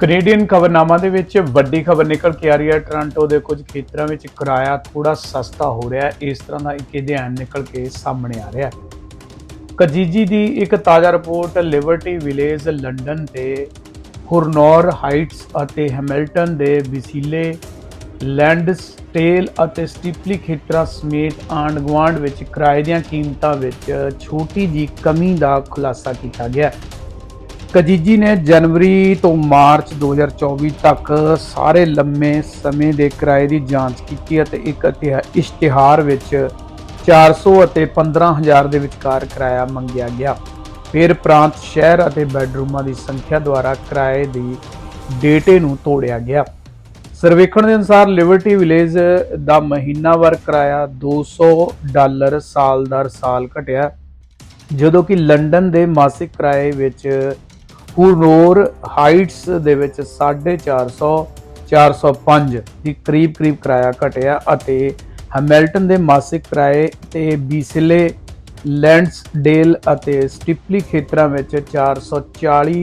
Canadian ਖਬਰਨਾਮਾ ਦੇ ਵਿੱਚ ਵੱਡੀ ਖਬਰ ਨਿਕਲ ਕੇ ਆ ਰਹੀ ਹੈ। ਟੋਰਾਂਟੋ ਦੇ ਕੁਝ ਖੇਤਰਾਂ ਵਿੱਚ ਕਿਰਾਇਆ ਥੋੜਾ ਸਸਤਾ ਹੋ ਰਿਹਾ ਹੈ। ਇਸ ਤਰ੍ਹਾਂ ਦਾ ਇੱਕ ਅਧਿਐਨ ਨਿਕਲ ਕੇ ਸਾਹਮਣੇ ਆ ਰਿਹਾ ਹੈ। ਕਜੀਜੀ ਦੀ ਇੱਕ ਤਾਜ਼ਾ ਰਿਪੋਰਟ, ਲਿਬਰਟੀ ਵਿਲੇਜ ਲੰਡਨ ਤੇ ਹੁਰਨੌਰ ਹਾਈਟਸ ਅਤੇ ਹੈਮਿਲਟਨ ਦੇ ਵਿਸੀਲੇ ਲੈਂਡਸਟੇਲ ਅਤੇ ਸਟਿਪਲੀ ਖੇਤਰਾਂ ਸਮੇਤ ਆਂਡ ਗੁਆਂਢ ਵਿੱਚ ਕਿਰਾਏ ਦੀਆਂ ਕੀਮਤਾਂ ਵਿੱਚ ਛੋਟੀ ਜੀ ਕਮੀ ਦਾ ਖੁਲਾਸਾ ਕੀਤਾ ਗਿਆ ਹੈ। ਕਜੀਜੀ ਨੇ ਜਨਵਰੀ ਤੋਂ ਮਾਰਚ 2024 ਤੱਕ ਸਾਰੇ ਲੰਮੇ ਸਮੇਂ ਦੇ ਕਿਰਾਏ ਦੀ ਜਾਂਚ ਕੀਤੀ ਅਤੇ ਇੱਕ ਇਤਿਹਾ- ਇਸ਼ਤਿਹਾਰ ਵਿੱਚ 400 ਅਤੇ 15000 ਦੇ ਵਿਚਕਾਰ ਕਿਰਾਇਆ ਮੰਗਿਆ ਗਿਆ। ਫਿਰ ਪ੍ਰਾਂਤ, ਸ਼ਹਿਰ ਅਤੇ ਬੈੱਡਰੂਮਾਂ ਦੀ ਸੰਖਿਆ ਦੁਆਰਾ ਕਿਰਾਏ ਦੀ ਡੇਟੇ ਨੂੰ ਤੋੜਿਆ ਗਿਆ। ਸਰਵੇਖਣ ਦੇ ਅਨੁਸਾਰ ਲਿਬਰਟੀ ਵਿਲੇਜ ਦਾ ਮਹੀਨਾਵਾਰ ਕਿਰਾਇਆ 200 ਡਾਲਰ ਸਾਲ ਦਰ ਸਾਲ ਘਟਿਆ, ਜਦੋਂ ਕਿ ਲੰਡਨ ਦੇ ਮਾਸਿਕ ਕਿਰਾਏ ਵਿੱਚ ਹੁਰਨੋਰ ਹਾਈਟਸ ਦੇ ਵਿੱਚ 450 405 ਦੀ ਕਰੀਬ ਕਰੀਬ ਕਿਰਾਇਆ ਘਟਿਆ ਅਤੇ ਹੈਮਿਲਟਨ ਦੇ ਮਾਸਿਕ ਕਿਰਾਏ ਤੇ ਬੀਸਿਲੇ ਲੈਂਡਸਡੇਲ ਅਤੇ ਸਟਿਪਲੀ ਖੇਤਰਾਂ ਵਿੱਚ 440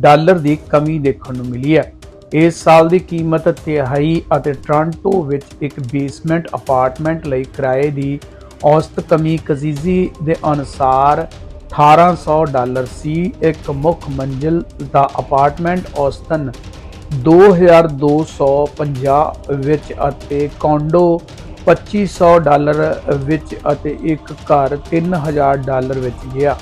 ਡਾਲਰ ਦੀ ਕਮੀ ਦੇਖਣ ਨੂੰ ਮਿਲੀ ਹੈ। ਇਸ ਸਾਲ ਦੀ ਕੀਮਤ ਤਿਹਾਈ ਅਤੇ ਟੋਰਾਂਟੋ ਵਿੱਚ ਇੱਕ ਬੇਸਮੈਂਟ ਅਪਾਰਟਮੈਂਟ ਲਈ ਕਿਰਾਏ ਦੀ ਔਸਤ ਕਮੀ ਕਜ਼ੀਜ਼ੀ ਦੇ ਅਨੁਸਾਰ 1800 ਡਾਲਰ ਸੀ, ਇੱਕ ਮੁੱਖ ਮੰਜ਼ਿਲ ਦਾ ਅਪਾਰਟਮੈਂਟ ਔਸਤਨ 2250 ਵਿੱਚ ਅਤੇ ਕੌਂਡੋ 2500 ਡਾਲਰ ਵਿੱਚ ਅਤੇ ਇੱਕ ਘਰ 3000 ਡਾਲਰ ਵਿੱਚ ਗਿਆ।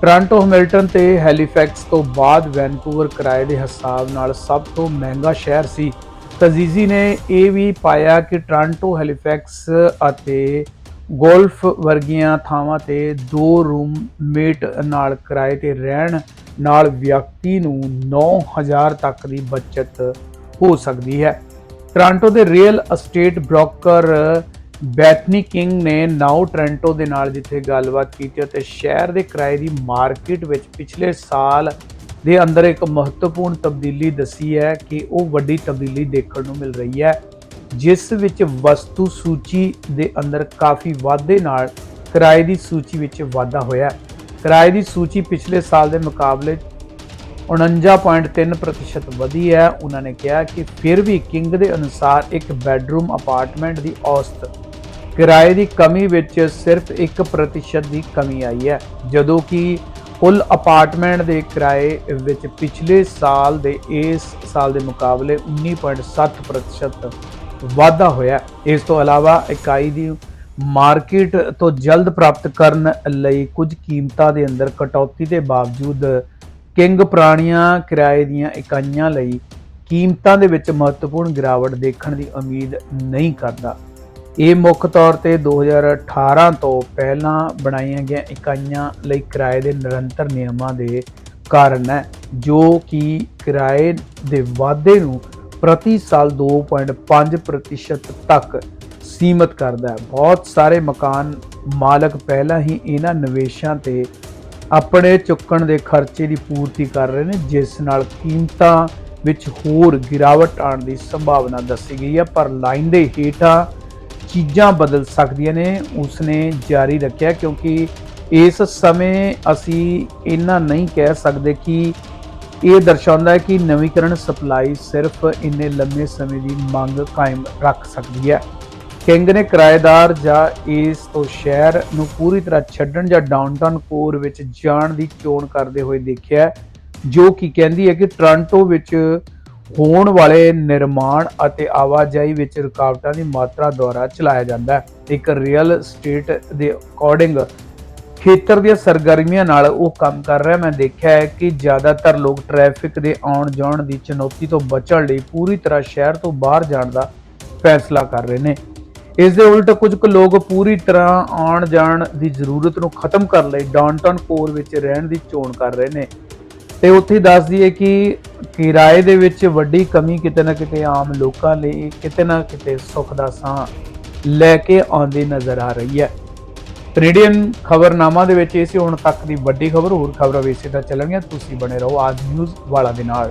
ਟੋਰਾਂਟੋ ਹੈਮਿਲਟਨ ਤੇ ਹੈਲੀਫੈਕਸ ਤੋਂ ਬਾਅਦ ਵੈਨਕੂਵਰ ਕਿਰਾਏ ਦੇ ਹਿਸਾਬ ਨਾਲ ਸਭ ਤੋਂ ਮਹਿੰਗਾ ਸ਼ਹਿਰ ਸੀ। ਤਜ਼ੀਜ਼ੀ ਨੇ ਇਹ ਵੀ ਪਾਇਆ ਕਿ ਟੋਰਾਂਟੋ, ਹੈਲੀਫੈਕਸ ਅਤੇ ਗੋਲਫ ਵਰਗੀਆਂ ਥਾਵਾਂ ਤੇ ਦੋ ਰੂਮ ਮੇਟ ਨਾਲ ਕਿਰਾਏ ਤੇ ਰਹਿਣ ਨਾਲ ਵਿਅਕਤੀ ਨੂੰ 9000 ਤੱਕ ਦੀ ਬਚਤ ਹੋ ਸਕਦੀ ਹੈ। ਟੋਰਾਂਟੋ ਦੇ real estate broker Bethany King ਨੇ ਨਾਓ ਟੋਰਾਂਟੋ ਦੇ ਨਾਲ ਜਿੱਥੇ ਗੱਲਬਾਤ ਕੀਤੀ ਅਤੇ ਸ਼ਹਿਰ ਦੇ ਕਿਰਾਏ ਦੀ ਮਾਰਕੀਟ ਵਿੱਚ ਪਿਛਲੇ ਸਾਲ ਦੇ ਅੰਦਰ ਇੱਕ ਮਹੱਤਵਪੂਰਨ ਤਬਦੀਲੀ ਦੱਸੀ ਹੈ ਕਿ ਉਹ ਵੱਡੀ ਤਬਦੀਲੀ ਦੇਖਣ ਨੂੰ ਮਿਲ ਰਹੀ ਹੈ। ਜਿਸ ਵਿੱਚ ਵਸਤੂ ਸੂਚੀ ਦੇ ਅੰਦਰ ਕਾਫੀ ਵਾਧੇ ਨਾਲ ਕਿਰਾਏ ਦੀ ਸੂਚੀ ਵਿੱਚ ਵਾਧਾ ਹੋਇਆ ਕਿਰਾਏ ਦੀ ਸੂਚੀ ਪਿਛਲੇ ਸਾਲ ਦੇ ਮੁਕਾਬਲੇ 49.3% ਵਧੀ ਹੈ। ਉਹਨਾਂ ਨੇ ਕਿਹਾ ਕਿ ਫਿਰ ਵੀ ਕਿੰਗ ਦੇ ਅਨੁਸਾਰ ਇੱਕ ਬੈੱਡਰੂਮ ਅਪਾਰਟਮੈਂਟ ਦੀ ਔਸਤ ਕਿਰਾਏ ਦੀ ਕਮੀ ਵਿੱਚ ਸਿਰਫ 1% ਦੀ ਕਮੀ ਆਈ ਹੈ, ਜਦੋਂ ਕਿ ਕੁੱਲ ਅਪਾਰਟਮੈਂਟ ਦੇ ਕਿਰਾਏ ਵਿੱਚ ਪਿਛਲੇ ਸਾਲ ਦੇ ਇਸ ਸਾਲ ਦੇ ਮੁਕਾਬਲੇ 19.7% ਵਾਧਾ ਹੋਇਆ ਇਸ ਤੋਂ ਇਲਾਵਾ ਇਕਾਈ ਦੀ ਮਾਰਕੀਟ ਤੋਂ ਜਲਦ ਪ੍ਰਾਪਤ ਕਰਨ ਲਈ ਕੁਝ ਕੀਮਤਾਂ ਦੇ ਅੰਦਰ ਕਟੌਤੀ ਦੇ ਬਾਵਜੂਦ ਕਿੰਗ ਪੁਰਾਣੀਆਂ ਕਿਰਾਏ ਦੀਆਂ ਇਕਾਈਆਂ ਲਈ ਕੀਮਤਾਂ ਦੇ ਵਿੱਚ ਮਹੱਤਵਪੂਰਨ ਗਿਰਾਵਟ ਦੇਖਣ ਦੀ ਉਮੀਦ ਨਹੀਂ ਕਰਦਾ। ਇਹ ਮੁੱਖ ਤੌਰ ਤੇ 2018 ਤੋਂ ਪਹਿਲਾਂ ਬਣਾਈਆਂ ਗਈਆਂ ਇਕਾਈਆਂ ਲਈ ਕਿਰਾਏ ਦੇ ਨਿਰੰਤਰ ਨਿਯਮਾਂ ਦੇ ਕਾਰਨ ਹੈ, ਜੋ ਕਿ ਕਿਰਾਏ ਦੇ ਵਾਧੇ ਨੂੰ ਪ੍ਰਤੀ ਸਾਲ 2.5% ਤੱਕ ਸੀਮਤ ਕਰਦਾ ਹੈ। ਬਹੁਤ ਸਾਰੇ ਮਕਾਨ ਮਾਲਕ ਪਹਿਲਾਂ ਹੀ ਇਹਨਾਂ ਨਿਵੇਸ਼ਾਂ ਤੇ ਆਪਣੇ ਚੁੱਕਣ ਦੇ ਖਰਚੇ ਦੀ ਪੂਰਤੀ ਕਰ ਰਹੇ ਨੇ, ਜਿਸ ਨਾਲ ਕੀਮਤਾਂ ਵਿੱਚ ਹੋਰ ਗਿਰਾਵਟ ਆਉਣ ਦੀ ਸੰਭਾਵਨਾ ਦੱਸੀ ਗਈ ਹੈ। ਪਰ ਲਾਈਨ ਦੇ ਹੇਠਾਂ ਚੀਜ਼ਾਂ ਬਦਲ ਸਕਦੀਆਂ ਨੇ, ਉਸਨੇ ਜਾਰੀ ਰੱਖਿਆ ਕਿਉਂਕਿ ਇਸ ਸਮੇਂ ਅਸੀਂ ਇਹਨਾਂ ਨਹੀਂ ਕਹਿ ਸਕਦੇ ਕਿ ਇਹ ਦਰਸਾਉਂਦਾ ਹੈ ਕਿ ਨਵੀਕਰਨ ਸਪਲਾਈ ਸਿਰਫ ਇੰਨੇ ਲੰਮੇ ਸਮੇਂ ਦੀ ਮੰਗ ਕਾਇਮ ਰੱਖ ਸਕਦੀ ਹੈ। ਕਿੰਗ ਨੇ ਕਿਰਾਏਦਾਰ ਜਾਂ ਇਸ ਤੋਂ ਸ਼ਹਿਰ ਨੂੰ ਪੂਰੀ ਤਰ੍ਹਾਂ ਛੱਡਣ ਜਾਂ ਡਾਊਨਟਾਊਨ ਕੋਰ ਵਿੱਚ ਜਾਣ ਦੀ ਚੋਣ ਕਰਦੇ ਹੋਏ ਦੇਖਿਆ ਜੋ ਕਿ ਕਹਿੰਦੀ ਹੈ ਕਿ ਟੋਰਾਂਟੋ ਵਿੱਚ ਹੋਣ ਵਾਲੇ ਨਿਰਮਾਣ ਅਤੇ ਆਵਾਜਾਈ ਵਿੱਚ ਰੁਕਾਵਟਾਂ ਦੀ ਮਾਤਰਾ ਦੁਆਰਾ ਚਲਾਇਆ ਜਾਂਦਾ ਹੈ। ਇੱਕ ਰੀਅਲ ਸਟੇਟ ਦੇ ਅਕੋਰਡਿੰਗ ਖੇਤਰ ਦੀਆਂ ਸਰਗਰਮੀਆਂ ਨਾਲ ਉਹ ਕੰਮ ਕਰ ਰਿਹਾ। ਮੈਂ ਦੇਖਿਆ ਹੈ ਕਿ ਜ਼ਿਆਦਾਤਰ ਲੋਕ ਟ੍ਰੈਫਿਕ ਦੇ ਆਉਣ ਜਾਣ ਦੀ ਚੁਣੌਤੀ ਤੋਂ ਬਚਣ ਲਈ ਪੂਰੀ ਤਰ੍ਹਾਂ ਸ਼ਹਿਰ ਤੋਂ ਬਾਹਰ ਜਾਣ ਦਾ ਫੈਸਲਾ ਕਰ ਰਹੇ ਨੇ। ਇਸ ਦੇ ਉਲਟ ਕੁਝ ਕੁ ਲੋਕ ਪੂਰੀ ਤਰ੍ਹਾਂ ਆਉਣ ਜਾਣ ਦੀ ਜ਼ਰੂਰਤ ਨੂੰ ਖਤਮ ਕਰਨ ਲਈ ਡਾਊਨਟਾਊਨ ਕੋਰ ਵਿੱਚ ਰਹਿਣ ਦੀ ਚੋਣ ਕਰ ਰਹੇ ਨੇ। ਤੇ ਉੱਥੇ ਹੀ ਦੱਸਦੀ ਕਿ ਕਿਰਾਏ ਦੇ ਵਿੱਚ ਵੱਡੀ ਕਮੀ ਕਿਤੇ ਨਾ ਕਿਤੇ ਆਮ ਲੋਕਾਂ ਲਈ ਕਿਤੇ ਨਾ ਕਿਤੇ ਸੁੱਖ ਦਾ ਸਾਹ ਲੈ ਕੇ ਆਉਂਦੀ ਨਜ਼ਰ ਆ ਰਹੀ ਹੈ। ਕੈਨੇਡੀਅਨ ਖਬਰਨਾਮਾ ਦੇ ਵਿੱਚ ਇਹ ਸੀ, ਹੁਣ ਤੱਕ ਦੀ ਵੱਡੀ ਖਬਰ, ਹੋਰ ਖਬਰਾਂ ਵੇਸੇ ਤਾਂ ਚੱਲਣਗੀਆਂ। ਤੁਸੀਂ ਬਣੇ ਰਹੋ ਆਜ ਨਿਊਜ਼ ਵਾਲਾ ਦੇ ਨਾਲ।